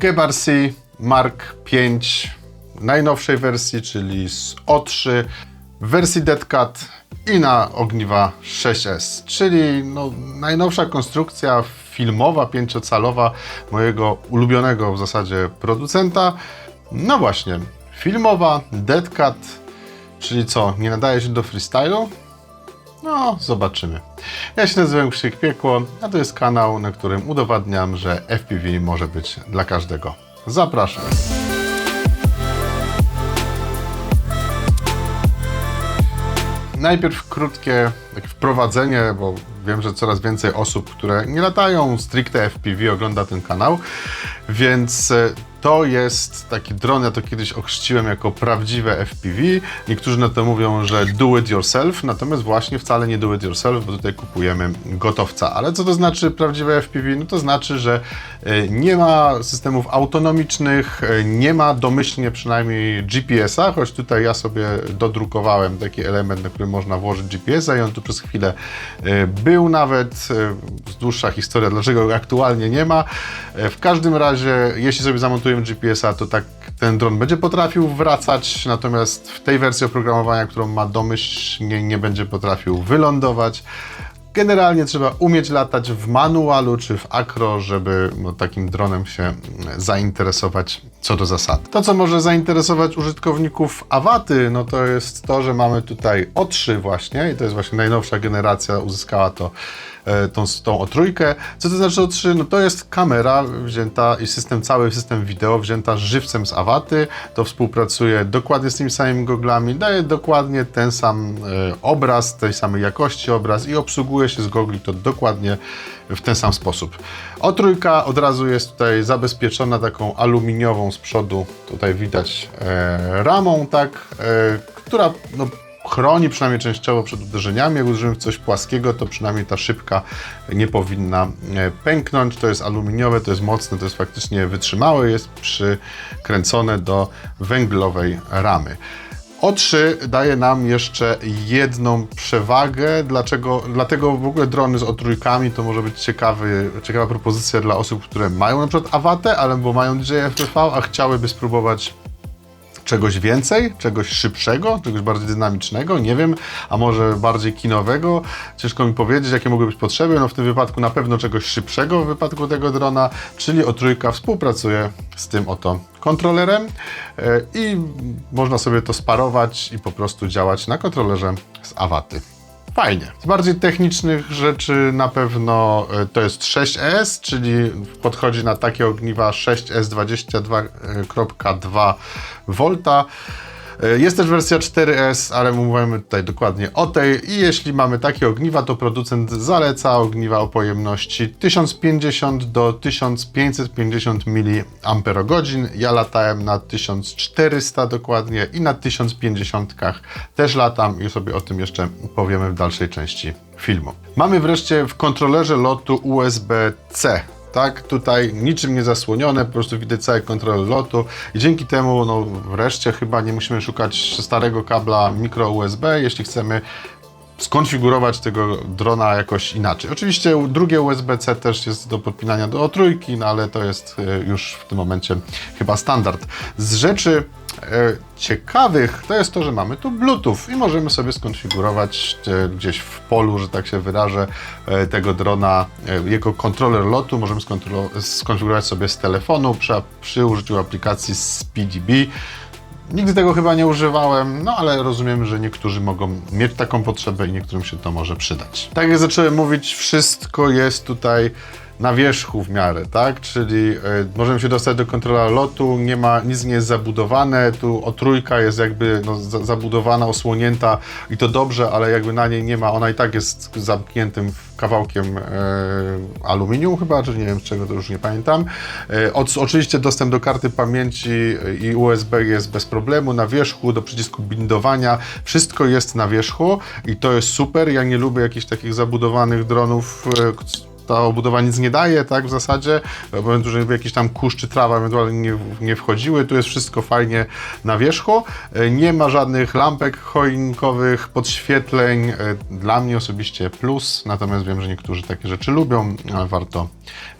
Gebarcy Mark 5 najnowszej wersji, czyli z O3 w wersji Deadcat i na ogniwa 6S, czyli no, najnowsza konstrukcja filmowa, pięciocalowa mojego ulubionego w zasadzie producenta. No właśnie, filmowa, Deadcat, czyli co, nie nadaje się do freestylu? No, zobaczymy. Ja się nazywam Krzyk Piekło, a to jest kanał, na którym udowadniam, że FPV może być dla każdego. Zapraszam. Najpierw krótkie wprowadzenie, bo wiem, że coraz więcej osób, które nie latają stricte FPV ogląda ten kanał, więc e, to jest taki dron, ja to kiedyś ochrzciłem jako prawdziwe FPV. Niektórzy na to mówią, że do it yourself, natomiast właśnie wcale nie do it yourself, bo tutaj kupujemy gotowca. Ale co to znaczy prawdziwe FPV? No to znaczy, że e, nie ma systemów autonomicznych, e, nie ma domyślnie przynajmniej GPS-a, choć tutaj ja sobie dodrukowałem taki element, na którym można włożyć GPS-a i on tu przez chwilę e, był nawet. Dłuższa historia, dlaczego go aktualnie nie ma. W każdym razie, jeśli sobie zamontujemy GPS-a, to tak ten dron będzie potrafił wracać, natomiast w tej wersji oprogramowania, którą ma domyślnie, nie będzie potrafił wylądować. Generalnie trzeba umieć latać w manualu czy w akro, żeby no, takim dronem się zainteresować co do zasad. To, co może zainteresować użytkowników Awaty, no to jest to, że mamy tutaj O3 właśnie i to jest właśnie najnowsza generacja, uzyskała to e, tą, tą O3. Co to znaczy O3? No to jest kamera wzięta i system, cały system wideo wzięta żywcem z Awaty. To współpracuje dokładnie z tymi samymi goglami, daje dokładnie ten sam e, obraz, tej samej jakości obraz i obsługuje się z gogli to dokładnie w ten sam sposób. O3 od razu jest tutaj zabezpieczona taką aluminiową z przodu, tutaj widać e, ramą, tak, która no, chroni przynajmniej częściowo przed uderzeniami. Jak uderzymy w coś płaskiego, to przynajmniej ta szybka nie powinna e, pęknąć. To jest aluminiowe, to jest mocne, to jest faktycznie wytrzymałe, jest przykręcone do węglowej ramy. O3 daje nam jeszcze jedną przewagę, dlaczego, dlatego w ogóle drony z O3 to może być ciekawy, ciekawa propozycja dla osób, które mają na przykład awatę, albo mają DJI FPV, a chciałyby spróbować czegoś więcej, czegoś szybszego, czegoś bardziej dynamicznego, nie wiem, a może bardziej kinowego. Ciężko mi powiedzieć, jakie mogły być potrzeby. No w tym wypadku na pewno czegoś szybszego w wypadku tego drona, czyli O3 współpracuje z tym oto kontrolerem e, i można sobie to sparować i po prostu działać na kontrolerze z Awaty. Fajnie. Z bardziej technicznych rzeczy na pewno e, to jest 6S, czyli podchodzi na takie ogniwa 6S 22.2 V. E, Jest też wersja 4S, ale mówimy tutaj dokładnie o tej. I jeśli mamy takie ogniwa, to producent zaleca ogniwa o pojemności 1050 do 1550 mAh. Ja latałem na 1400 dokładnie i na 1050 też latam i sobie o tym jeszcze powiemy w dalszej części filmu. Mamy wreszcie w kontrolerze lotu USB-C tak, tutaj niczym nie zasłonione, po prostu widać cały kontroler lotu. I dzięki temu, no wreszcie chyba nie musimy szukać starego kabla mikro USB, jeśli chcemy skonfigurować tego drona jakoś inaczej. Oczywiście drugie USB-C też jest do podpinania do trójki, no ale to jest e, już w tym momencie chyba standard. Z rzeczy e, ciekawych to jest to, że mamy tu Bluetooth i możemy sobie skonfigurować e, gdzieś w polu, że tak się wyrażę, tego drona, jego kontroler lotu możemy skonfigurować sobie z telefonu przy, użyciu aplikacji SpeedyB. Nigdy tego chyba nie używałem, no ale rozumiem, że niektórzy mogą mieć taką potrzebę i niektórym się to może przydać. Tak jak zacząłem mówić, wszystko jest tutaj na wierzchu w miarę, tak? Czyli y, możemy się dostać do kontrola lotu, nie ma, nic nie jest zabudowane, tu o trójka jest jakby no, za, zabudowana, osłonięta i to dobrze, ale jakby na niej nie ma, ona i tak jest zamkniętym kawałkiem e, aluminium chyba, czy nie wiem z czego, to już nie pamiętam. E, od, oczywiście dostęp do karty pamięci i USB jest bez problemu, na wierzchu, do przycisku bindowania, wszystko jest na wierzchu i to jest super, ja nie lubię jakichś takich zabudowanych dronów, e, ta obudowa nic nie daje, tak, w zasadzie, bo żeby jakiś tam kurz czy trawa ewentualnie nie, nie wchodziły, tu jest wszystko fajnie na wierzchu, E, nie ma żadnych lampek choinkowych, podświetleń, E, dla mnie osobiście plus, natomiast wiem, że niektórzy takie rzeczy lubią, ale warto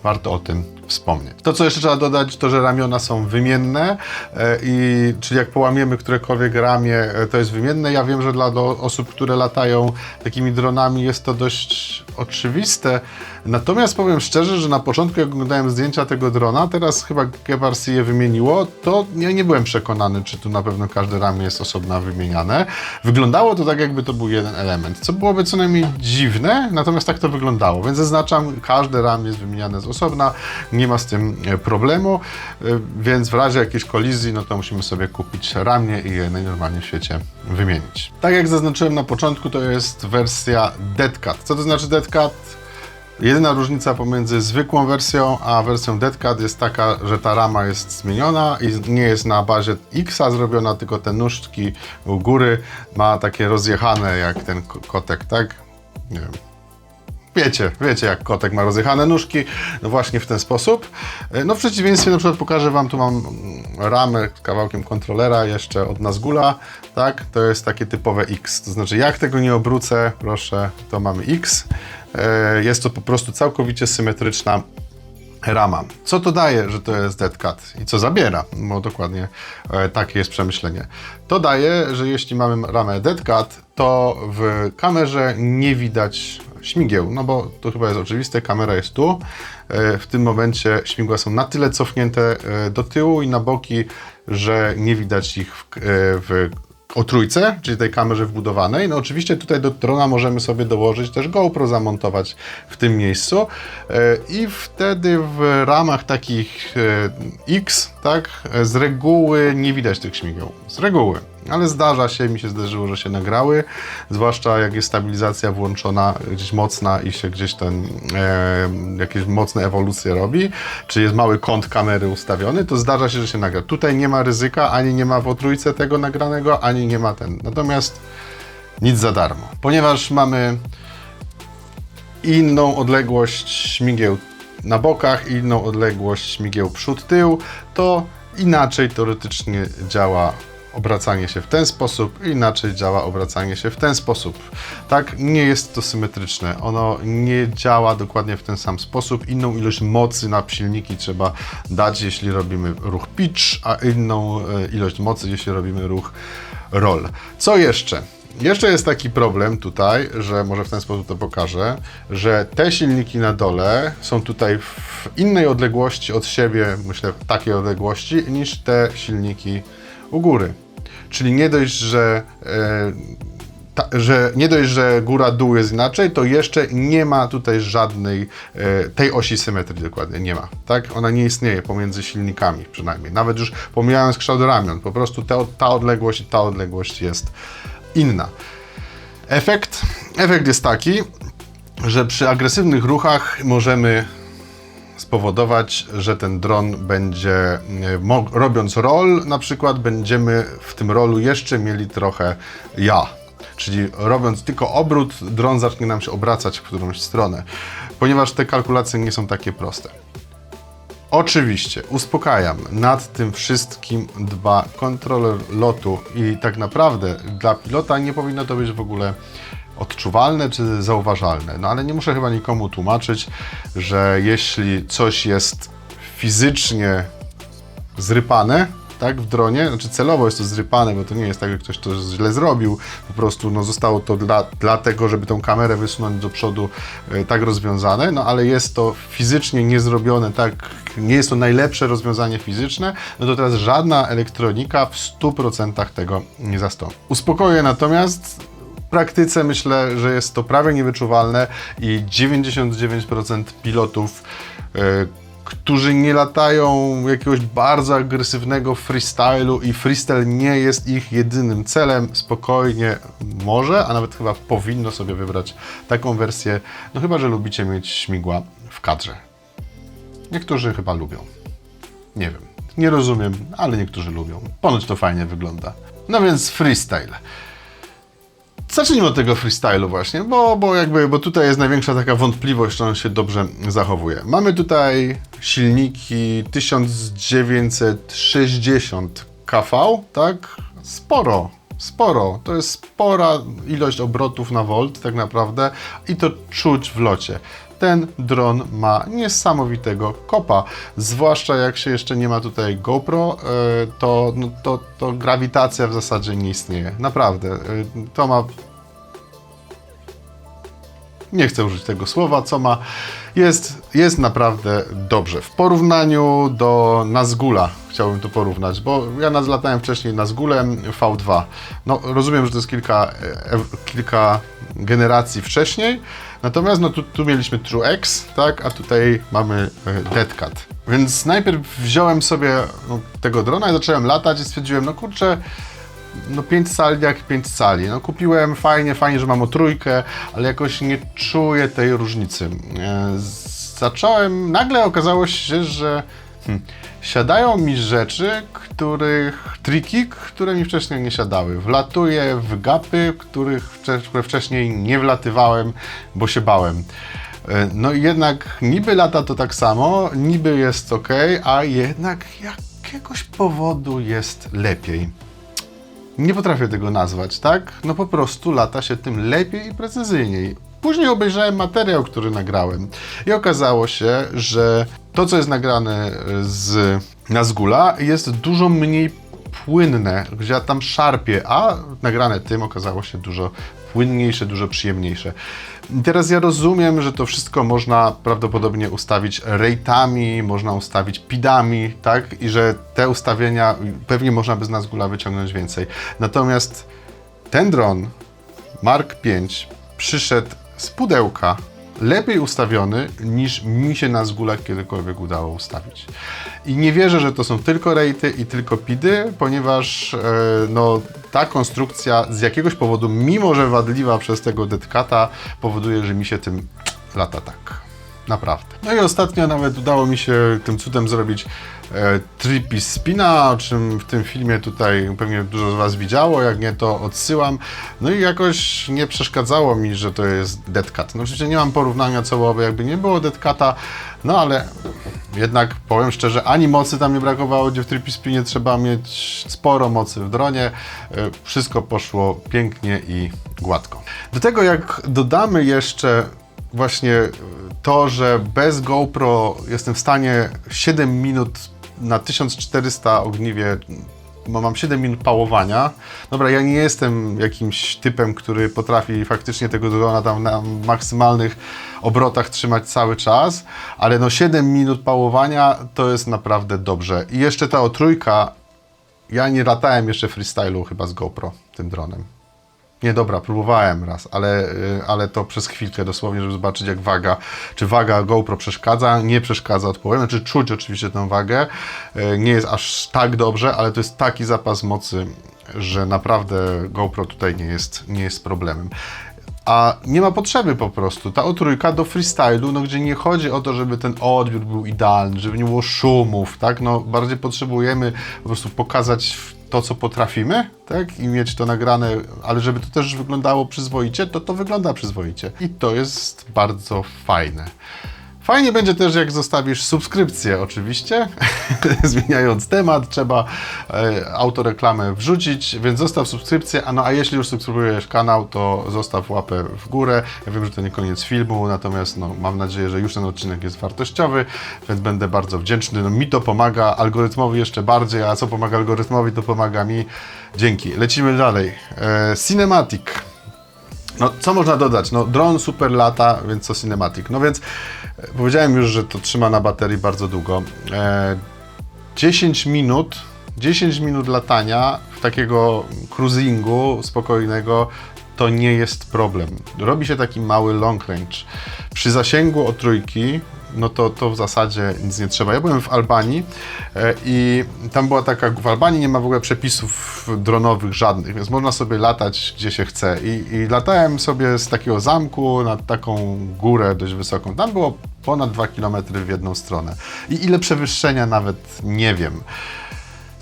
warto o tym wspomnieć. To, co jeszcze trzeba dodać, to, że ramiona są wymienne e, i czyli jak połamiemy którekolwiek ramię, e, to jest wymienne. Ja wiem, że dla osób, które latają takimi dronami jest to dość oczywiste. Natomiast powiem szczerze, że na początku jak oglądałem zdjęcia tego drona, teraz chyba Geparsi je wymieniło, to ja nie byłem przekonany, czy tu na pewno każde ramię jest osobno wymieniane. Wyglądało to tak, jakby to był jeden element, co byłoby co najmniej dziwne, natomiast tak to wyglądało. Więc zaznaczam, każde ramię jest wymieniane z osobna, nie ma z tym e, problemu, e, więc w razie jakiejś kolizji, no to musimy sobie kupić ramię i je najnormalniej w świecie wymienić. Tak jak zaznaczyłem na początku, to jest wersja Dead Cat. Co to znaczy Dead Cat? Jedyna różnica pomiędzy zwykłą wersją a wersją Dead Cat jest taka, że ta rama jest zmieniona i nie jest na bazie X-a zrobiona, tylko te nóżki u góry ma takie rozjechane jak ten ko- kotek, tak? Nie wiem. Wiecie, wiecie jak kotek ma rozjechane nóżki, no właśnie w ten sposób. E, No w przeciwieństwie na przykład pokażę Wam, tu mam mm, ramę z kawałkiem kontrolera jeszcze od Nazgula, tak? To jest takie typowe X, to znaczy jak tego nie obrócę, proszę, to mamy X. E, Jest to po prostu całkowicie symetryczna rama. Co to daje, że to jest dead cut i co zabiera? Bo dokładnie e, takie jest przemyślenie. To daje, że jeśli mamy ramę dead cut, to w kamerze nie widać śmigieł, no bo to chyba jest oczywiste, kamera jest tu. E, w tym momencie śmigła są na tyle cofnięte e, do tyłu i na boki, że nie widać ich w, e, w o trójce, czyli tej kamerze wbudowanej. No oczywiście tutaj do drona możemy sobie dołożyć też GoPro zamontować w tym miejscu i wtedy w ramach takich X, tak, z reguły nie widać tych śmigieł. Z reguły. Ale zdarza się, mi się zdarzyło, że się nagrały, zwłaszcza jak jest stabilizacja włączona gdzieś mocna i się gdzieś ten, e, jakieś mocne ewolucje robi, czy jest mały kąt kamery ustawiony, to zdarza się, że się nagra. Tutaj nie ma ryzyka, ani nie ma w otrójce tego nagranego, ani nie ma ten. Natomiast nic za darmo. Ponieważ mamy inną odległość śmigieł na bokach, inną odległość śmigieł przód-tył, to inaczej teoretycznie działa obracanie się w ten sposób, inaczej działa obracanie się w ten sposób. Tak, nie jest to symetryczne. Ono nie działa dokładnie w ten sam sposób. Inną ilość mocy na silniki trzeba dać, jeśli robimy ruch pitch, a inną e, ilość mocy, jeśli robimy ruch roll. Co jeszcze? Jeszcze jest taki problem tutaj, że może w ten sposób to pokażę, że te silniki na dole są tutaj w innej odległości od siebie, myślę takiej odległości, niż te silniki u góry. Czyli nie dość, że, e, ta, że nie dość, że góra dół jest inaczej, to jeszcze nie ma tutaj żadnej e, tej osi symetrii dokładnie nie ma. Tak? Ona nie istnieje pomiędzy silnikami przynajmniej. Nawet już pomijając kształt ramion, po prostu te, ta odległość i ta odległość jest inna. Efekt? Efekt jest taki, że przy agresywnych ruchach możemy spowodować, że ten dron będzie, e, robiąc roll na przykład, będziemy w tym rolu jeszcze mieli trochę ja. Czyli robiąc tylko obrót, dron zacznie nam się obracać w którąś stronę, ponieważ te kalkulacje nie są takie proste. Oczywiście, uspokajam, nad tym wszystkim dba kontroler lotu i tak naprawdę dla pilota nie powinno to być w ogóle odczuwalne czy zauważalne. No ale nie muszę chyba nikomu tłumaczyć, że jeśli coś jest fizycznie zrypane, tak, w dronie, znaczy celowo jest to zrypane, bo to nie jest tak, że ktoś to źle zrobił, po prostu no, zostało to dla, dlatego, żeby tą kamerę wysunąć do przodu e, tak rozwiązane, no ale jest to fizycznie niezrobione tak, nie jest to najlepsze rozwiązanie fizyczne, no to teraz żadna elektronika w 100% tego nie zastąpi. Uspokoję natomiast, praktyce myślę, że jest to prawie niewyczuwalne i 99% pilotów, e, którzy nie latają jakiegoś bardzo agresywnego freestylu i freestyle nie jest ich jedynym celem, spokojnie może, a nawet chyba powinno sobie wybrać taką wersję, no chyba, że lubicie mieć śmigła w kadrze. Niektórzy chyba lubią. Nie wiem. Nie rozumiem, ale niektórzy lubią. Ponoć to fajnie wygląda. No więc freestyle. Zacznijmy od tego freestylu właśnie, bo, bo jakby, bo tutaj jest największa taka wątpliwość, czy on się dobrze zachowuje. Mamy tutaj silniki 1960 kV, tak? Sporo, sporo. To jest spora ilość obrotów na volt tak naprawdę i to czuć w locie. ten dron ma niesamowitego kopa. Zwłaszcza jak się jeszcze nie ma tutaj GoPro, e, to, no, to, to grawitacja w zasadzie nie istnieje. Naprawdę. E, To ma nie chcę użyć tego słowa, co ma, jest, jest naprawdę dobrze. W porównaniu do Nazgula chciałbym to porównać, bo ja latałem wcześniej Nazgulem V2. No, rozumiem, że to jest kilka, e, kilka generacji wcześniej, natomiast no, tu, tu mieliśmy TrueX, tak, a tutaj mamy e, Deadcat. Więc najpierw wziąłem sobie no, tego drona i zacząłem latać i stwierdziłem, no kurczę, no 5 cali jak 5 cali. No kupiłem fajnie, fajnie, że mam o trójkę, ale jakoś nie czuję tej różnicy. E, Zacząłem, nagle okazało się, że hmm, siadają mi rzeczy, których, triki, które mi wcześniej nie siadały. Wlatuję w gapy, których, które wcześniej nie wlatywałem, bo się bałem. E, No i jednak niby lata to tak samo, niby jest ok, a jednak jakiegoś powodu jest lepiej. Nie potrafię tego nazwać, tak? No po prostu lata się tym lepiej i precyzyjniej. Później obejrzałem materiał, który nagrałem i okazało się, że to, co jest nagrane z Nazgula jest dużo mniej płynne, gdzie ja tam szarpię, a nagrane tym okazało się dużo płynniejsze, dużo przyjemniejsze. I teraz ja rozumiem, że to wszystko można prawdopodobnie ustawić rate'ami, można ustawić pidami, tak? I że te ustawienia pewnie można by z Nazgula wyciągnąć więcej. Natomiast ten dron Mark 5 przyszedł z pudełka lepiej ustawiony niż mi się na Zgula kiedykolwiek udało ustawić. I nie wierzę, że to są tylko rejty i tylko pidy, ponieważ e, no, ta konstrukcja z jakiegoś powodu, mimo że wadliwa przez tego detkata, powoduje, że mi się tym lata tak. Naprawdę. No i ostatnio nawet udało mi się tym cudem zrobić e, tripi spina, o czym w tym filmie tutaj pewnie dużo z Was widziało, jak nie to odsyłam. No i jakoś nie przeszkadzało mi, że to jest deadcat. No oczywiście nie mam porównania celowe, jakby nie było deadcata, no ale jednak powiem szczerze, ani mocy tam nie brakowało, gdzie w tripi spinie trzeba mieć sporo mocy w dronie. E, Wszystko poszło pięknie i gładko. Do tego jak dodamy jeszcze właśnie to, że bez GoPro jestem w stanie 7 minut na 1400 ogniwie, mam 7 minut pałowania. Dobra, ja nie jestem jakimś typem, który potrafi faktycznie tego drona tam na maksymalnych obrotach trzymać cały czas, ale no 7 minut pałowania to jest naprawdę dobrze. I jeszcze ta otrójka, ja nie latałem jeszcze freestylu chyba z GoPro tym dronem. Nie, dobra, próbowałem raz, ale, y, ale to przez chwilkę dosłownie, żeby zobaczyć jak waga, czy waga GoPro przeszkadza, nie przeszkadza, odpowiem, znaczy czuć oczywiście tę wagę, y, nie jest aż tak dobrze, ale to jest taki zapas mocy, że naprawdę GoPro tutaj nie jest, nie jest problemem. A nie ma potrzeby po prostu. Ta otrójka do freestylu, no gdzie nie chodzi o to, żeby ten odbiór był idealny, żeby nie było szumów, tak? No bardziej potrzebujemy po prostu pokazać to, co potrafimy, tak? I mieć to nagrane, ale żeby to też wyglądało przyzwoicie, to to wygląda przyzwoicie. I to jest bardzo fajne. Fajnie będzie też, jak zostawisz subskrypcję, oczywiście. Zmieniając temat, trzeba e, autoreklamę wrzucić, więc zostaw subskrypcję. A no a jeśli już subskrybujesz kanał, to zostaw łapę w górę. Ja wiem, że to nie koniec filmu, natomiast no, mam nadzieję, że już ten odcinek jest wartościowy, więc będę bardzo wdzięczny. No, mi to pomaga, algorytmowi jeszcze bardziej, a co pomaga algorytmowi, to pomaga mi. Dzięki. Lecimy dalej. E, Cinematic. No, co można dodać? No, dron super lata, więc co cinematic. No więc e, powiedziałem już, że to trzyma na baterii bardzo długo. E, 10 minut, 10 minut latania takiego cruisingu spokojnego to nie jest problem. Robi się taki mały long range. Przy zasięgu o trójki, no to, to w zasadzie nic nie trzeba. Ja byłem w Albanii e, i tam była taka, w Albanii nie ma w ogóle przepisów dronowych żadnych, więc można sobie latać gdzie się chce. I, i latałem sobie z takiego zamku nad taką górę dość wysoką. Tam było ponad 2 km w jedną stronę. I ile przewyższenia nawet nie wiem.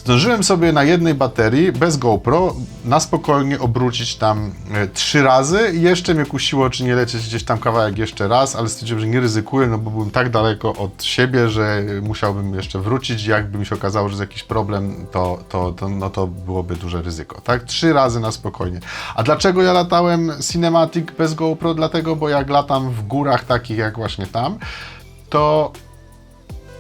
Zdążyłem sobie na jednej baterii bez GoPro na spokojnie obrócić tam e, trzy razy i jeszcze mnie kusiło, czy nie lecieć gdzieś tam kawałek jeszcze raz, ale stwierdziłem, że nie ryzykuję, no bo byłem tak daleko od siebie, że musiałbym jeszcze wrócić. Jakby mi się okazało, że jest jakiś problem, to, to, to, no to byłoby duże ryzyko. Tak? Trzy razy na spokojnie. A dlaczego ja latałem Cinematic bez GoPro? Dlatego, bo jak latam w górach takich jak właśnie tam, to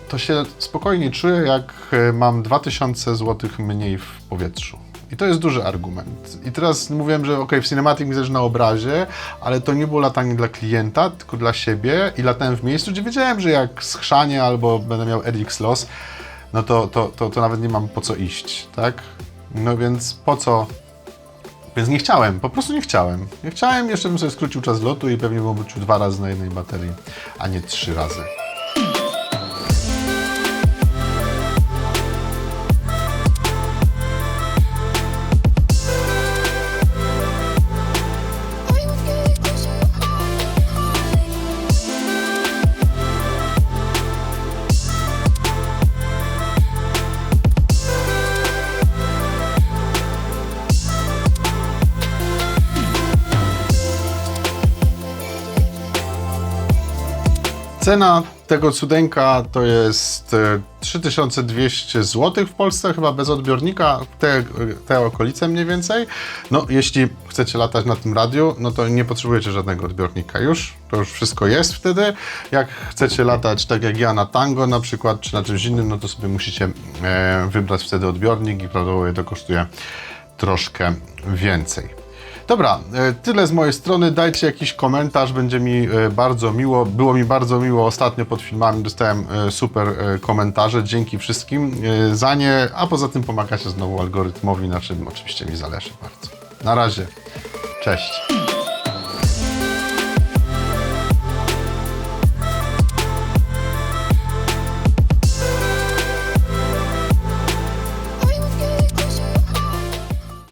to się spokojnie czuję, jak e, mam 2000 zł mniej w powietrzu. I to jest duży argument. I teraz mówiłem, że ok, w Cinematic mi na obrazie, ale to nie było latanie dla klienta, tylko dla siebie i latałem w miejscu, gdzie wiedziałem, że jak schrzanie albo będę miał RX loss, no to, to, to, to nawet nie mam po co iść, tak? No więc po co więc nie chciałem, po prostu nie chciałem. Nie chciałem, jeszcze bym sobie skrócił czas lotu i pewnie bym obrócił dwa razy na jednej baterii, a nie trzy razy. Cena tego cudeńka to jest e, 3200 zł w Polsce, chyba bez odbiornika, te, te okolice mniej więcej. No, jeśli chcecie latać na tym radiu, no to nie potrzebujecie żadnego odbiornika już, to już wszystko jest wtedy. Jak chcecie latać tak jak ja na Tango na przykład, czy na czymś innym, no to sobie musicie e, wybrać wtedy odbiornik i prawdopodobnie to kosztuje troszkę więcej. Dobra, e, tyle z mojej strony. Dajcie jakiś komentarz, będzie mi e, bardzo miło. Było mi bardzo miło ostatnio pod filmami, dostałem e, super komentarze. Dzięki wszystkim za nie, a poza tym pomagacie znowu algorytmowi, na czym oczywiście mi zależy bardzo. Na razie, cześć.